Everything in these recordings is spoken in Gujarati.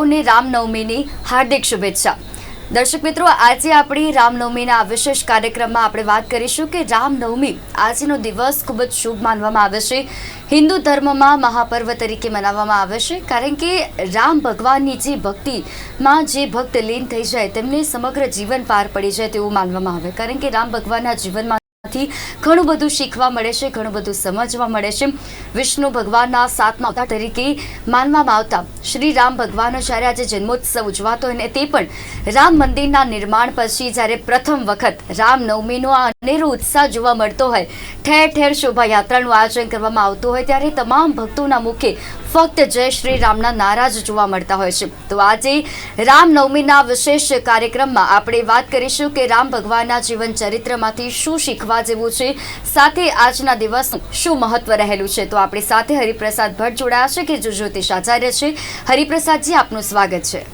સૌને રામનવમીની હાર્દિક શુભેચ્છા. દર્શક મિત્રો, આજે આપણી રામનવમીના આ વિશેષ કાર્યક્રમમાં આપણે વાત કરીશું કે રામનવમી આજનો દિવસ ખૂબ જ શુભ માનવામાં આવે છે. હિન્દુ ધર્મમાં મહાપર્વ તરીકે મનાવવામાં આવે છે. કારણ કે રામ ભગવાનની જે ભક્તિમાં જે ભક્ત લીન થઈ જાય, તેમને સમગ્ર જીવન પાર પડી જાય તેવું માનવામાં આવે. કારણ કે રામ ભગવાનના જીવનમાં ઘણું બધું શીખવા મળે છે, ઘણું બધું સમજવા મળે છે. વિષ્ણુ ભગવાનના સાતમા અવતાર તરીકે માનવામાં આવતા શ્રી રામ ભગવાનનો જ્યારે આજે જન્મોત્સવ ઉજવાતો હોય ને તે પણ રામ મંદિરના નિર્માણ પછી જ્યારે પ્રથમ વખત રામનવમીનો આ અનેરો ઉત્સાહ જોવા મળતો હોય, ઠેર ઠેર શોભાયાત્રાનું આયોજન કરવામાં આવતું હોય ત્યારે તમામ ભક્તોના મુખે ફક્ત જય શ્રી રામના નારા જ જોવા મળતા હોય છે. તો આજે રામનવમીના વિશેષ કાર્યક્રમમાં આપણે વાત કરીશું કે રામ ભગવાનના જીવન ચરિત્રમાંથી શું શીખવા જેવું છે. સાથે આજના દિવસનું શું મહત્વ રહેલું છે? તો આપણી સાથે હરિપ્રસાદ ભટ્ટ જોડાયા છે કે જો જ્યોતિષ આચાર્ય છે. હરિપ્રસાદજી, આપનું સ્વાગત છે.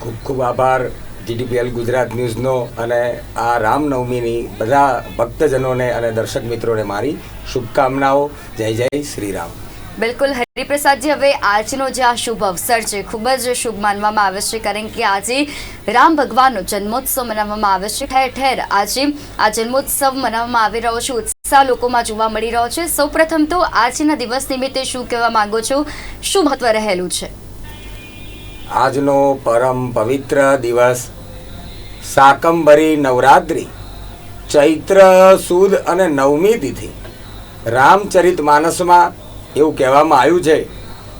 ખૂબ ખૂબ આભાર જીડીપીએલ ગુજરાત ન્યૂઝનો અને આ રામનવમીની બધા ભક્તજનોને અને દર્શક મિત્રોને મારી શુભકામનાઓ. જય જય શ્રી રામ. બિલકુલ, હરિપ્રસાદજી, હવે આજનો જે આ શુભ અવસર છે, ખૂબ જ શુભ માનવામાં આવે છે, કારણ કે આજે રામ ભગવાનનો જન્મોત્સવ મનાવવામાં આવે છે. ઠેર ઠેર, આજે આ જન્મોત્સવ મનાવવામાં આવી રહ્યો છે, ઉત્સાહ લોકોમાં જોવા મળી રહ્યો છે. સૌપ્રથમ તો આજના દિવસ નિમિત્તે શું કહેવા માંગો છો? શું મહત્વ રહેલું છે? આજનો પરમ પવિત્ર દિવસ સાકંબરી નવરાત્રિ, ચૈત્ર સુદ અને નવમી તિથિ. રામચરિત માનસમાં એવું કહેવામાં આવ્યું છે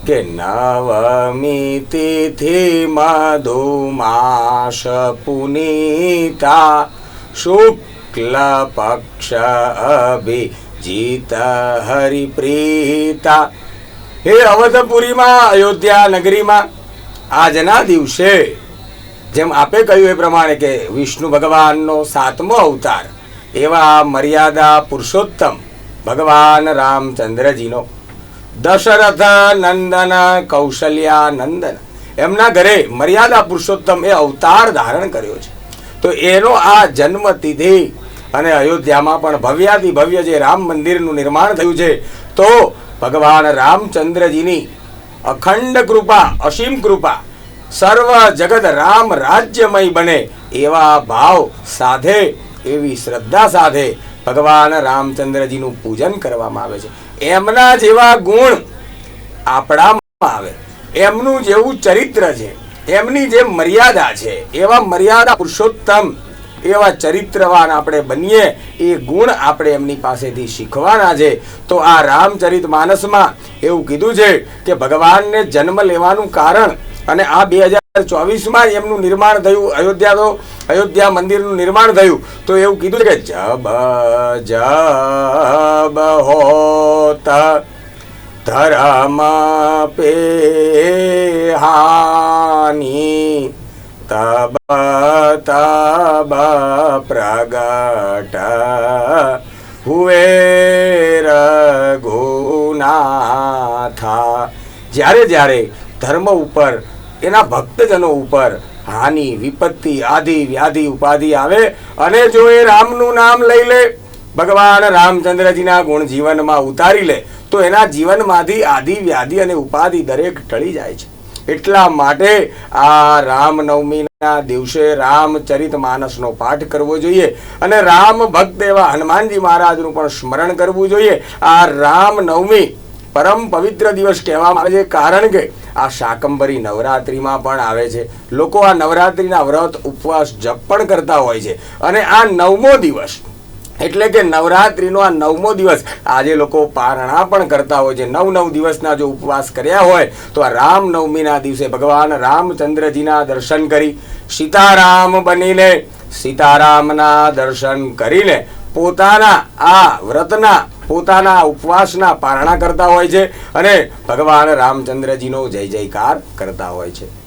કે નવમી તિથિ મધુમાસ પુનીતા શુક્લ પક્ષ અભિજીત હરિપ્રીતા. હે અવધપુરીમાં, અયોધ્યા નગરીમાં, આજના દિવસે જેમ આપે કહ્યું એ પ્રમાણે કે વિષ્ણુ ભગવાનનો સાતમો અવતાર એવા મર્યાદા પુરુષોત્તમ ભગવાન રામચંદ્રજીનો દશરથ નંદન કૌશલ્યા નંદન એમના ઘરે મર્યાદા પુરુષોત્તમ એ અવતાર ધારણ કર્યો છે. તો એનો આ જન્મ તિથિ અને અયોધ્યામાં પણ ભવ્યાતિ ભવ્ય જે રામ મંદિરનું નિર્માણ થયું છે, તો ભગવાન રામચંદ્રજીની અખંડ કૃપા, અસીમ કૃપા, સર્વ જગત રામ રાજ્યમય બને એવા ભાવ સાથે, એવી શ્રદ્ધા સાથે ભગવાન રામચંદ્રજીનું પૂજન કરવામાં આવે છે. એમના જેવા ગુણ આપણામાં આવે. એમનું જેવું ચરિત્ર છે, એમની જે મર્યાદા છે, એવા મર્યાદા પુરુષોત્તમ, એવા ચરિત્રવાન આપણે બનીએ, એ ગુણ આપણે એમની પાસેથી શીખવાના છે. તો આ રામચરિત માનસમાં એવું કીધું છે કે ભગવાનને જન્મ લેવાનું કારણ અને આ બે હજાર ચોવીસમાં એમનું નિર્માણ થયું, અયોધ્યા તો અયોધ્યા મંદિરનું નિર્માણ થયું. તો એવું કીધું છે કે જબ જબ હોત ધર્મ પે હાની તબ તબ પ્રગટ હુએ રઘુનાથા. જ્યારે જ્યારે ધર્મ ઉપર, એના ભક્તજનો ઉપર હાનિ, વિપત્તિ આદિ વ્યાધિ, ઉપાધિ આવે, અને જો એ રામનું નામ લઈ લે ભગવાન રામચંદ્રજીના ગુણ જીવનમાં ઉતારી લે, તો એના જીવનમાંથી આદિ વ્યાધિ અને ઉપાધિ દરેક ટળી જાય છે. એટલા માટે આ રામનવમીના દિવસે રામચરિત માનસનો પાઠ કરવો જોઈએ અને રામ ભક્ત એવા હનુમાનજી મહારાજનું પણ સ્મરણ કરવું જોઈએ. આ રામનવમી પરમ પવિત્ર દિવસ કહેવામાં આવે છે, કારણ કે આ શાકંભરી નવરાત્રિમાં પણ આવે છે. લોકો આ નવરાત્રિના વ્રત ઉપવાસ જપ પણ કરતા હોય છે. અને આ નવમો દિવસ એટલે કે નવરાત્રિનો આ નવમો દિવસ. આજે લોકો પારણા પણ કરતા હોય છે. નવ નવ દિવસના જો ઉપવાસ કર્યા હોય, તો આ રામનવમીના દિવસે ભગવાન રામચંદ્રજીના દર્શન કરી સીતારામ બનીને, સીતારામના દર્શન કરીને પોતાના આ વ્રતના, પોતાના ઉપવાસના પારણા કરતા હોય છે અને ભગવાન રામચંદ્રજીનો જય જયકાર કરતા હોય છે.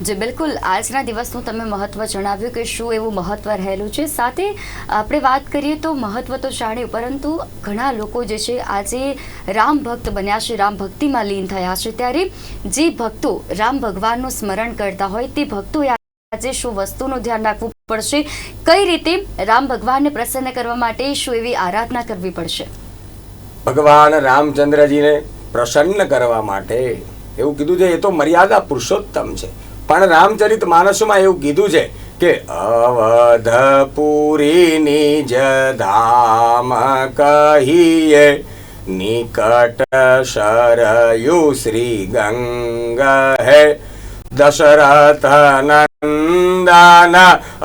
જે, બિલકુલ. આજના દિવસનું તમે મહત્વ જણાવ્યું કે શું એવું મહત્વ રહેલું છે. સાથે આપણે વાત કરીએ તો મહત્વ તો જાણ્યું પરંતુ ઘણા લોકો જે છે, આજે રામ ભક્ત બન્યા છે, રામ ભક્તિમાં લીન થયા છે. ત્યારે જે ભક્તો રામ ભગવાનનું સ્મરણ કરતા હોય, તે ભક્તોએ આજે શું વસ્તુનું ધ્યાન રાખવું પડશે? કઈ રીતે રામ ભગવાનને પ્રસન્ન કરવા માટે શું એવી આરાધના કરવી પડશે? ભગવાન રામચંદ્રજીને પ્રસન્ન કરવા માટે એવું કીધું છે, એ તો મર્યાદા પુરુષોત્તમ છે. પણ રામચરિત માનસમાં એવું કીધું છે કે અવધપુરીની જ ધામ કહીએ, નિકટ શરયુ શ્રી ગંગ હે. દશરથ નંદન,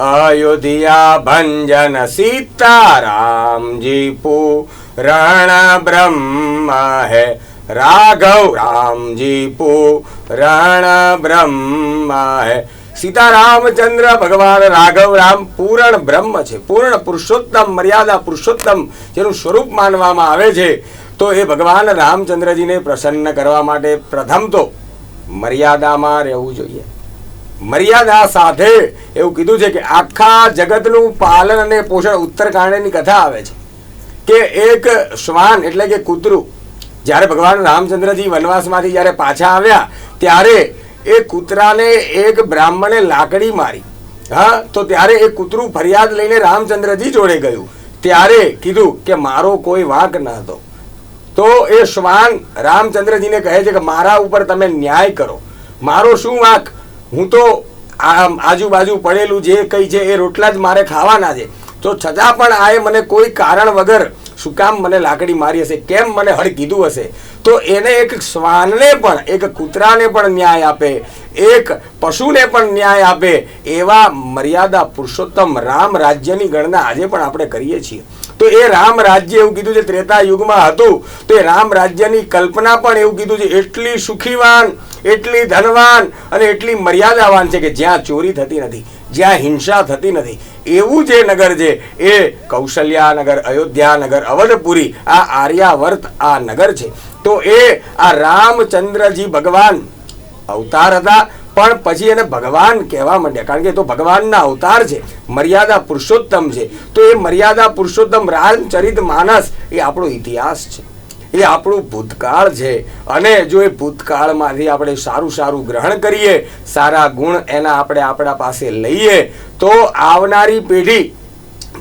અયોધ્યા ભંજન સીતારામજી પુરણ બ્રહ્મ હે. રાઘવ રામજી પૂરણ બ્રહ્મ હે. સીતા રામચંદ્ર ભગવાન રાઘવ રામ પૂરણ બ્રહ્મ છે. પૂર્ણ પુરુષોત્તમ, મર્યાદા પુરુષોત્તમ જેનું સ્વરૂપ માનવામાં આવે છે. તો એ ભગવાન રામચંદ્રજીને પ્રસન્ન કરવા માટે પ્રથમ તો મર્યાદામાં રહેવું જોઈએ. મર્યાદા સાથે એવું કીધું છે કે આખા જગતનું પાલન અને પોષણ ઉત્તરકાંડની કથા આવે છે. કે એક શ્વાન એટલે કે કૂતરું જ્યારે ભગવાન રામચંદ્રજી વનવાસમાંથી જ્યારે પાછા આવ્યા, ત્યારે એ કૂતરાને એક બ્રાહ્મણે લાકડી મારી. હા, તો ત્યારે એ કૂતરું ફરિયાદ લઈને રામચંદ્રજી જોડે ગયું. ત્યારે કીધું કે મારો કોઈ વાંક ન હતો. તો એ શ્વાન રામચંદ્રજીને કહે છે કે મારા ઉપર તમે ન્યાય કરો. મારો શું વાંક? હું તો આજુબાજુ પડેલું જે કંઈ છે એ રોટલા જ મારે ખાવાના છે. તો છતાં પણ આએ મને કોઈ કારણ વગર શું કામ મને લાકડી મારી હશે? કેમ મને હળ કીધું હશે? તો એને એક શ્વાનને પણ, એક કૂતરાને પણ ન્યાય આપે. એક પશુને પણ ન્યાય આપે. એવા મર્યાદા પુરુષોત્તમ રામ રાજ્યની ગણના આજે પણ આપણે કરીએ છીએ. તો એ રામ રાજ્ય એવું કીધું છે, ત્રેતા યુગમાં હતું. તો એ રામ રાજ્યની કલ્પના પણ એવું કીધું છે, એટલી સુખીવાન, એટલી ધનવાન અને એટલી મર્યાદાવાન છે કે જ્યાં ચોરી થતી નથી. જ્યાં હિંસા થતી નથી. એવું જે નગર છે, એ કૌશલ્યાનગર, અયોધ્યાનગર, અવધપુરી, આ આર્યાવર્ત આ નગર છે. તો એ આ રામચંદ્રજી ભગવાન અવતાર હતા, પણ પછી એને ભગવાન કહેવા માંડ્યા. કારણ કે તો ભગવાનના અવતાર છે, મર્યાદા પુરુષોત્તમ છે. તો એ મર્યાદા પુરુષોત્તમ રામચરિત માનસ એ આપણો ઇતિહાસ છે. એ આપણું ભૂતકાળ છે. અને જો એ ભૂતકાળમાંથી આપણે સારું સારું ગ્રહણ કરીએ, સારા ગુણ એના આપણે આપણા પાસે લઈએ, તો આવનારી પેઢી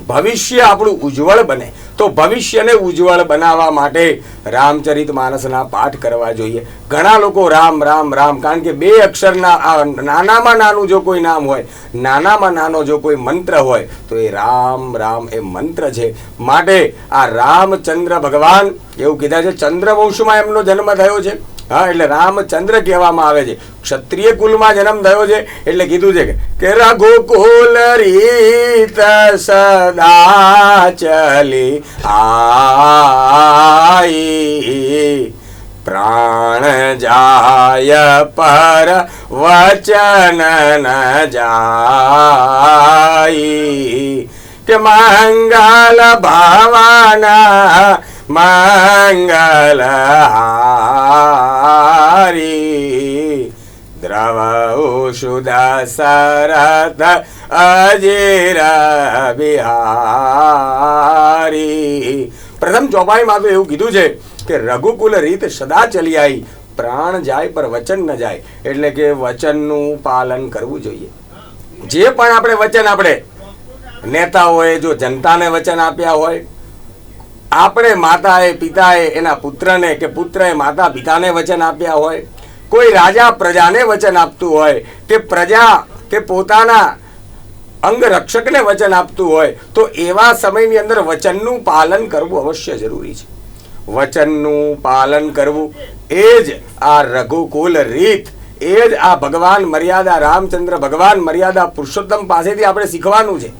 ભવિષ્ય આપણું ઉજ્જવળ બને. તો ભવિષ્યને ઉજ્જવળ બનાવવા માટે રામચરિત માનસના પાઠ કરવા જોઈએ. ઘણા લોકો રામ રામ રામ, કારણ કે બે અક્ષરના આ નાનામાં નાનું જો કોઈ નામ હોય, નાનામાં નાનો જો કોઈ મંત્ર હોય, તો એ રામ રામ એ મંત્ર છે. માટે આ રામચંદ્ર ભગવાન, એવું કીધા છે, ચંદ્રવંશમાં એમનો જન્મ થયો છે. હા, એટલે રામચંદ્ર કહેવામાં આવે છે. ક્ષત્રિય કુલમાં જન્મ થયો છે, એટલે કીધું છે કે- રઘુકુલ રીત સદા ચલી આઈ. પ્રાણ જાય પર વચન ન જાય. કે મંગલ ભાવના મંગલ હારી દ્રવ ઉષુદ શરદ અજીર બિહારી પ્રથમ ચોપાઈમાં તો એવું કીધું છે કે રઘુકુલ રીત સદા ચલી આવી પ્રાણ જાય પર વચન ન જાય, એટલે કે વચનનું પાલન કરવું જોઈએ. જે પણ આપણે વચન આપણે, નેતાઓએ જો જનતાને વચન આપ્યા હોય આપણે માતાએ, પિતાએ, એના પુત્રને કે પુત્રએ માતા પિતાને વચન આપ્યા હોય, કોઈ રાજા પ્રજાને વચન આપતું હોય કે પ્રજા કે પોતાના અંગરક્ષકને વચન આપતું હોય, તો એવા સમયની અંદર વચનનું પાલન કરવું અવશ્ય જરૂરી છે. વચનનું પાલન કરવું એ જ આ રઘુકુલ રીત, એ જ આ ભગવાન મર્યાદા, રામચંદ્ર ભગવાન મર્યાદા પુરુષોત્તમ પાસેથી આપણે શીખવાનું છે.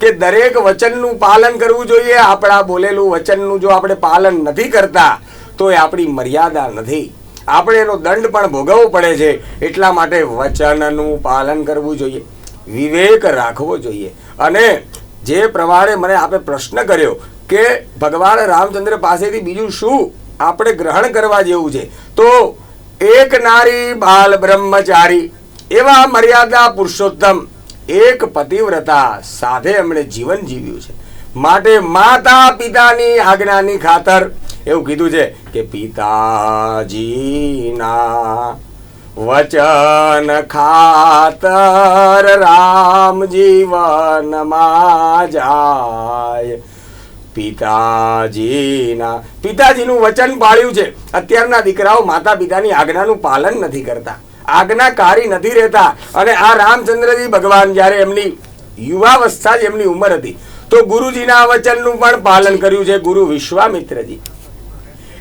કે દરેક વચનનું પાલન કરવું જોઈએ. આપણા બોલેલું વચનનું જો આપણે પાલન નથી કરતા, તો એ આપણી મર્યાદા નથી. આપણે એનો દંડ પણ ભોગવવો પડે છે. એટલા માટે વચનનું પાલન કરવું જોઈએ. વિવેક રાખવો જોઈએ. અને જે પ્રમાણે મને આપે પ્રશ્ન કર્યો કે ભગવાન રામચંદ્ર પાસેથી બીજું શું આપણે ગ્રહણ કરવા જેવું છે? તો એક નારી બાલ બ્રહ્મચારી, એવા મર્યાદા પુરુષોત્તમ એક પતિવ્રતા સાથે એમણે જીવન જીવ્યું છે. માટે માતા પિતાની આજ્ઞાની ખાતર એવું કીધું છે કે પિતાજીના વચન ખાતર રામ જીવનમાં જાય. પિતાજીના પિતાજીનું વચન પાળ્યું છે. અત્યારના દીકરાઓ માતા પિતાની આજ્ઞાનું પાલન નથી કરતા. આજ્ઞાકારી નથી રહેતા. અને આ રામચંદ્રજી ભગવાન જ્યારે એમની યુવાવસ્થા જ એમની ઉંમર હતી તો ગુરુજીના વચનનું પણ પાલન કર્યું છે ગુરુ વિશ્વામિત્રજી.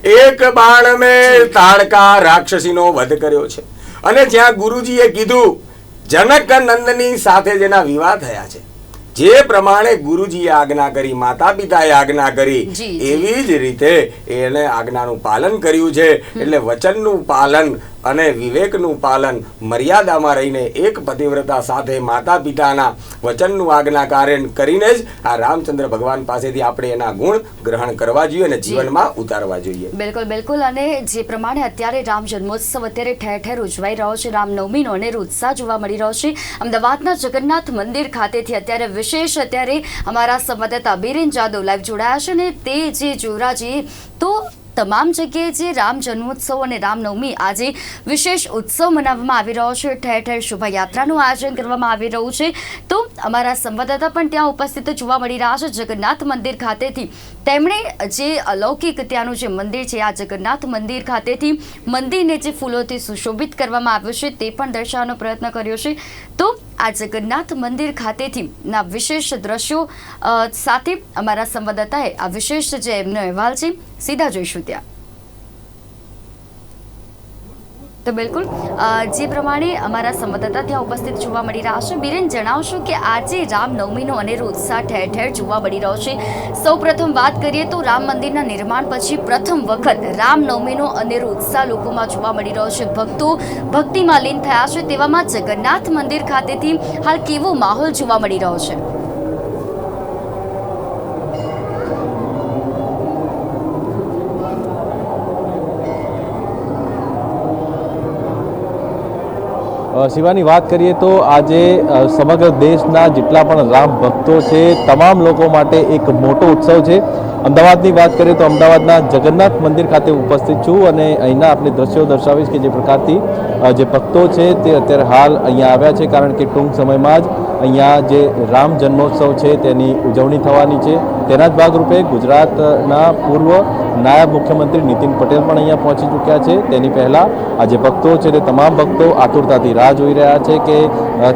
એક બાણ મેં તાડકા રાક્ષસીનો વધ કર્યો છે. અને જ્યાં ગુરુજીએ કીધું જનક નંદની સાથે જેના વિવાહ થયા છે જે પ્રમાણે ગુરુજીએ આજ્ઞા કરી માતા પિતાએ આજ્ઞા કરી. એવી જ રીતે એને આજ્ઞાનું પાલન કર્યું છે. એટલે વચનનું પાલન અને વિવેકનું પાલન મર્યાદામાં રહીને એક પતિવ્રતા સાથે માતા પિતાના વચનનું આજ્ઞાકાર્ય કરીને જ આ રામચંદ્ર ભગવાન પાસેથી આપણે એના ગુણ ગ્રહણ કરવા જોઈએ અને જીવનમાં ઉતારવા જોઈએ. બિલકુલ બિલકુલ. અને જે પ્રમાણે અત્યારે રામ જન્મોત્સવ અત્યારે ઠેર ઠેર ઉજવાઈ રહ્યો છે, રામનવમીનો અને ઉત્સાહ જોવા મળી રહ્યો છે. અમદાવાદના જગન્નાથ મંદિર ખાતેથી અત્યારે વિશેષ અત્યારે અમારા સંવાદદાતા બિરેન જાદવ લાઈવ જોડાયા છે ને તે જે જોરાજી, તો તમામ જગ્યાએ જે રામ જન્મોત્સવ અને રામનવમી આજે વિશેષ ઉત્સવ મનાવવામાં આવી રહ્યો છે. ઠેર ઠેર શોભાયાત્રાનું આયોજન કરવામાં આવી રહ્યું છે. તો અમારા સંવાદદાતા પણ ત્યાં ઉપસ્થિત જોવા મળી રહ્યા છે. જગન્નાથ મંદિર ખાતેથી તેમણે જે અલૌકિક ત્યાંનું જે મંદિર છે, આ જગન્નાથ મંદિર ખાતેથી મંદિરને જે ફૂલોથી સુશોભિત કરવામાં આવ્યું છે, તે પણ દર્શાવવાનો પ્રયત્ન કર્યો છે. તો આ જગન્નાથ મંદિર ખાતેથી ના વિશેષ દ્રશ્યો સાથે અમારા સંવાદદાતાએ આ વિશેષ જે એમનો અહેવાલ છે, સીધા જોઈશું. ત્યાં. તો બિલકુલ જે પ્રમાણે અમારા સંવાદદાતા ત્યાં ઉપસ્થિત જોવા મળી રહ્યા છે. બિરેન, જણાવશો કે આજે રામનવમીનો અનેરો ઉત્સાહ ઠેર ઠેર જોવા મળી રહ્યો છે. સૌ પ્રથમ વાત કરીએ તો રામ મંદિરના નિર્માણ પછી પ્રથમ વખત રામનવમીનો અનેરો ઉત્સાહ લોકોમાં જોવા મળી રહ્યો છે. ભક્તો ભક્તિમાં લીન થયા છે, તેવામાં જગન્નાથ મંદિર ખાતેથી હાલ કેવો માહોલ જોવા મળી રહ્યો છે? શિવાની વાત કરીએ તો આજે સમગ્ર દેશના જેટલા પણ રામ ભક્તો છે, તમામ લોકો માટે એક મોટો ઉત્સવ છે. અમદાવાદની વાત કરીએ તો અમદાવાદના જગન્નાથ મંદિર ખાતે ઉપસ્થિત છું અને અહીંના આપણે દ્રશ્યો દર્શાવીશ કે જે પ્રકારથી જે ભક્તો છે તે અત્યારે હાલ અહીંયા આવ્યા છે, કારણ કે ટૂંક સમયમાં જ અહીંયા જે રામ જન્મોત્સવ છે તેની ઉજવણી થવાની છે. તેના જ ભાગરૂપે ગુજરાતના પૂર્વ નાયબ મુખ્યમંત્રી નીતિન પટેલ પણ અહીંયા પહોંચી ચૂક્યા છે. તેની પહેલાં આ જે ભક્તો છે તે તમામ ભક્તો આતુરતાથી રાહ જોઈ રહ્યા છે કે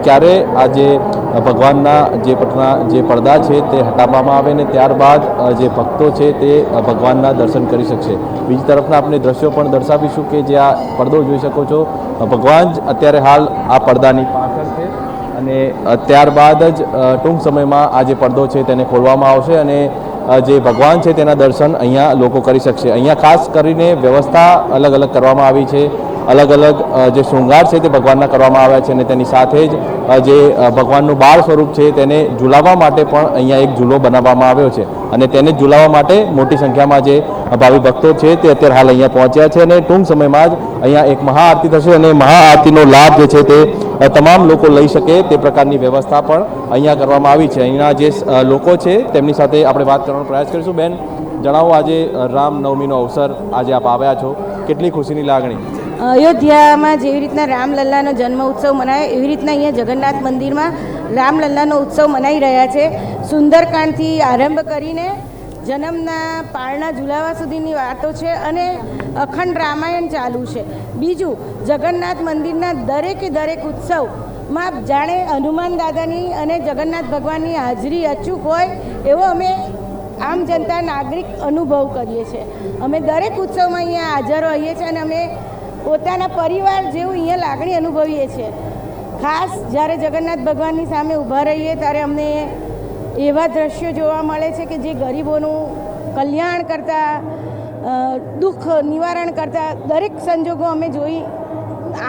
ક્યારે આ જે ભગવાનના જે પટના જે પડદા છે તે હટાવવામાં આવે ને ત્યારબાદ જે ભક્તો છે તે ભગવાનના દર્શન કરી શકશે. બીજી તરફના આપણે દ્રશ્યો પણ દર્શાવીશું કે જે આ પડદો જોઈ શકો છો. ભગવાન જ અત્યારે હાલ આ પડદાની પાછળ અને ત્યારબાદ જ ટૂંક સમયમાં આ જે પડદો છે તેને ખોલવામાં આવશે અને જે ભગવાન છે તેના દર્શન અહીંયા લોકો કરી શકશે. અહીંયા ખાસ કરીને વ્યવસ્થા અલગ અલગ કરવામાં આવી છે. અલગ અલગ જે શૃંગાર છે તે ભગવાનના કરવામાં આવ્યા છે અને તેની સાથે જ જે ભગવાનનું બાળ સ્વરૂપ છે તેને ઝુલાવવા માટે પણ અહીંયા એક ઝૂલો બનાવવામાં આવ્યો છે. અને તેને ઝુલાવવા માટે મોટી સંખ્યામાં જે ભાવિ ભક્તો છે તે અત્યારે હાલ અહીંયા પહોંચ્યા છે અને ટૂંક સમયમાં જ અહીંયા એક મહાઆરતી થશે અને મહાઆરતીનો લાભ જે છે તે તમામ લોકો લઈ શકે તે પ્રકારની વ્યવસ્થા પણ અહીંયા કરવામાં આવી છે. અહીંના જે લોકો છે, તેમની સાથે આપણે વાત કરવાનો પ્રયાસ કરીશું. બેન, જણાવો આજે રામનવમીનો અવસર આજે આપ આવ્યા છો. કેટલી ખુશીની લાગણી. અયોધ્યામાં જેવી રીતના રામલલ્લાનો જન્મ ઉત્સવ મનાય, એવી રીતના અહીંયા જગન્નાથ મંદિરમાં રામલલ્લાનો ઉત્સવ મનાઈ રહ્યા છે. સુંદરકાંડથી આરંભ કરીને જન્મના પાળના ઝુલાવા સુધીની વાતો છે અને અખંડ રામાયણ ચાલુ છે. બીજું, જગન્નાથ મંદિરના દરેકે દરેક ઉત્સવમાં જાણે હનુમાન દાદાની અને જગન્નાથ ભગવાનની હાજરી અચૂક હોય, એવો અમે આમ જનતા નાગરિક અનુભવ કરીએ છીએ. અમે દરેક ઉત્સવમાં અહીંયા હાજર હોઈએ છીએ અને અમે પોતાના પરિવાર જેવું અહીંયા લાગણી અનુભવીએ છીએ. ખાસ જ્યારે જગન્નાથ ભગવાનની સામે ઊભા રહીએ, ત્યારે અમને એવા દ્રશ્યો જોવા મળે છે કે જે ગરીબોનું કલ્યાણ કરતા દુઃખ નિવારણ કરતા દરેક સંજોગો અમે જોઈ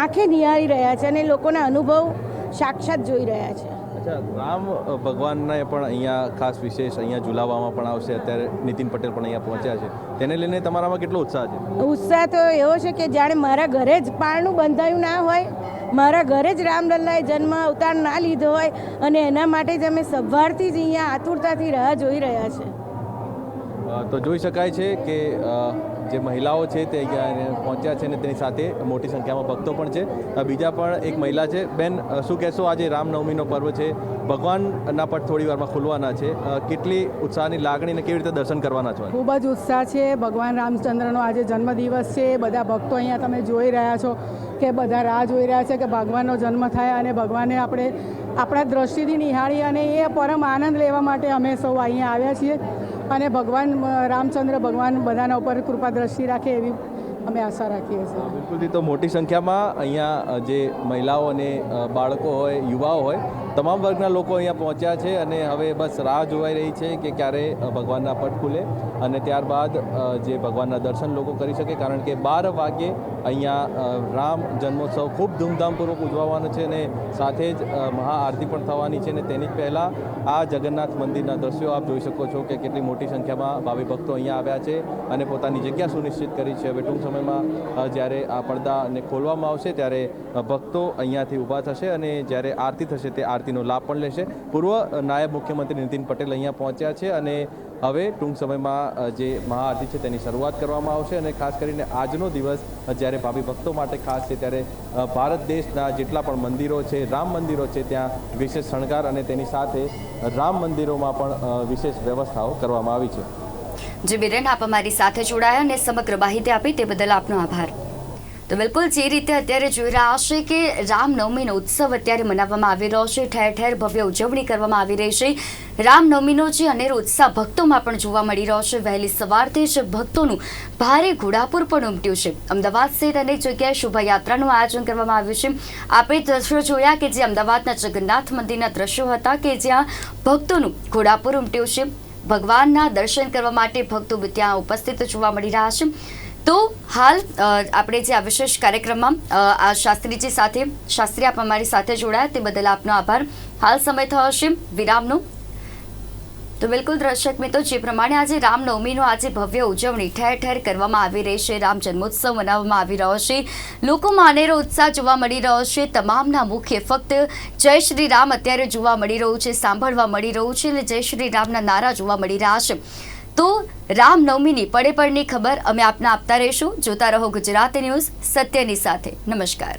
આંખે નિહાળી રહ્યા છે અને લોકોના અનુભવ સાક્ષાત જોઈ રહ્યા છે. અચ્છા રામ ભગવાનને પણ અહીંયા ખાસ વિશેષ અહીંયા ઝુલાવવામાં પણ આવશે. અત્યારે નીતિન પટેલ પણ અહીંયા પહોંચ્યા છે. તેને લઈને તમારામાં કેટલો ઉત્સાહ છે? ઉત્સાહ તો એવો છે કે જાણે મારા ઘરે જ પારણું બંધાયું ના હોય મારા ઘરે જ રામલલ્લાએ જન્મ અવતાર ના લીધો હોય અને એના માટે જ અમે સવારથી જ અહીંયા આતુરતાથી રાહ જોઈ રહ્યા છે. તો જોઈ શકાય છે કે જે મહિલાઓ છે તે અહીંયા પહોંચ્યા છે અને તેની સાથે મોટી સંખ્યામાં ભક્તો પણ છે. બીજા પણ એક મહિલા છે. બેન શું કહેશો આજે રામનવમીનો પર્વ છે? ભગવાનના પટ થોડી વારમાં ખુલવાના છે. કેટલી ઉત્સાહની લાગણી અને કેવી રીતે દર્શન કરવાના છો ખૂબ જ ઉત્સાહ છે. ભગવાન રામચંદ્રનો આજે જન્મદિવસ છે. બધા ભક્તો અહીંયા તમે જોઈ રહ્યા છો કે બધા રાહ જોઈ રહ્યા છે કે ભગવાનનો જન્મ થાય અને ભગવાનને આપણે આપણા દ્રષ્ટિથી નિહાળી અને એ પરમ આનંદ લેવા માટે અમે સૌ અહીંયા આવ્યા છીએ. અને ભગવાન રામચંદ્ર ભગવાન બધાના ઉપર કૃપા દ્રષ્ટિ રાખે એવી અમે આશા રાખીએ છીએ. બિલકુલથી તો મોટી સંખ્યામાં અહીંયા જે મહિલાઓ અને બાળકો હોય યુવાઓ હોય તમામ વર્ગના લોકો અહીંયા પહોંચ્યા છે અને હવે બસ રાહ જોવાઈ રહી છે કે ક્યારે ભગવાનના પટ ખુલે અને ત્યારબાદ જે ભગવાનના દર્શન લોકો કરી શકે કારણ કે બાર વાગ્યે અહીંયા રામ જન્મોત્સવ ખૂબ ધૂમધામપૂર્વક ઉજવવાનો છે અને સાથે જ મહાઆરતી પણ થવાની છે અને તેની પહેલાં આ જગન્નાથ મંદિરના દ્રશ્યો આપ જોઈ શકો છો કે કેટલી મોટી સંખ્યામાં ભાવિ ભક્તો અહીંયા આવ્યા છે અને પોતાની જગ્યા સુનિશ્ચિત કરી છે. હવે ટૂંક સમયમાં જ્યારે આ પડદાને ખોલવામાં આવશે ત્યારે ભક્તો અહીંયાથી ઊભા થશે અને જ્યારે આરતી થશે તે આરતીનો લાભ પણ લેશે. પૂર્વ નાયબ મુખ્યમંત્રી નીતિન પટેલ અહીંયા પહોંચ્યા છે અને હવે ટૂંક સમયમાં જે મહાઆરતી છે તેની શરૂઆત કરવામાં આવશે અને ખાસ કરીને આજનો દિવસ જ્યારે ભાવિ ભક્તો માટે ખાસ છે ત્યારે ભારત દેશના જેટલા પણ મંદિરો છે, રામ મંદિરો છે, ત્યાં વિશેષ શણગાર અને તેની સાથે રામ મંદિરોમાં પણ વિશેષ વ્યવસ્થાઓ કરવામાં આવી છે. જે બિરેન આપ અમારી સાથે જોડાયા અને સમગ્ર માહિતી આપી તે બદલ આપનો આભાર. તો બિલકુલ જે રીતે અત્યારે જોઈ રહ્યા છે કે રામનવમીનો ઉત્સવ અત્યારે મનાવવામાં આવી રહ્યો છે, ઠેર ઠેર ભવ્ય ઉજવણી કરવામાં આવી રહી છે. રામનવમીનો જે અનેરો ઉત્સાહ ભક્તોમાં પણ જોવા મળી રહ્યો છે. વહેલી સવારથી જ ભક્તોનું ભારે ઘોડાપુર પણ ઉમટ્યું છે. અમદાવાદ સહિત અનેક જગ્યાએ શોભાયાત્રાનું આયોજન કરવામાં આવ્યું છે. આપણે દ્રશ્યો જોયા કે જે અમદાવાદના જગન્નાથ મંદિરના દ્રશ્યો હતા કે જ્યાં ભક્તોનું ઘોડાપુર ઉમટ્યું છે. ભગવાનના દર્શન કરવા માટે ભક્તો ત્યાં ઉપસ્થિત જોવા મળી રહ્યા છે. તો હાલ આપણે જે આ વિશેષ કાર્યક્રમમાં આ શાસ્ત્રીજી સાથે, શાસ્ત્રી આપ અમારી સાથે જોડાયા, તે બદલ આપનો આભાર. હાલ સમય થયો છે વિરામનો. તો બિલકુલ દર્શક મિત્રો, જે પ્રમાણે આજે રામનવમીનો આજે ભવ્ય ઉજવણી ઠેર ઠેર કરવામાં આવી રહી છે, રામ જન્મોત્સવ મનાવવામાં આવી રહ્યો છે, લોકોમાં અનેરો ઉત્સાહ જોવા મળી રહ્યો છે, તમામના મુખ્ય ફક્ત જય શ્રી રામ અત્યારે જોવા મળી રહ્યું છે, સાંભળવા મળી રહ્યું છે અને જય શ્રી રામના નારા જોવા મળી રહ્યા છે. તો રામનવમીની પડે પડની ખબર અમે આપને આપતા રહીશું. જોતા રહો ગુજરાતી ન્યૂઝ, સત્યની સાથે. નમસ્કાર.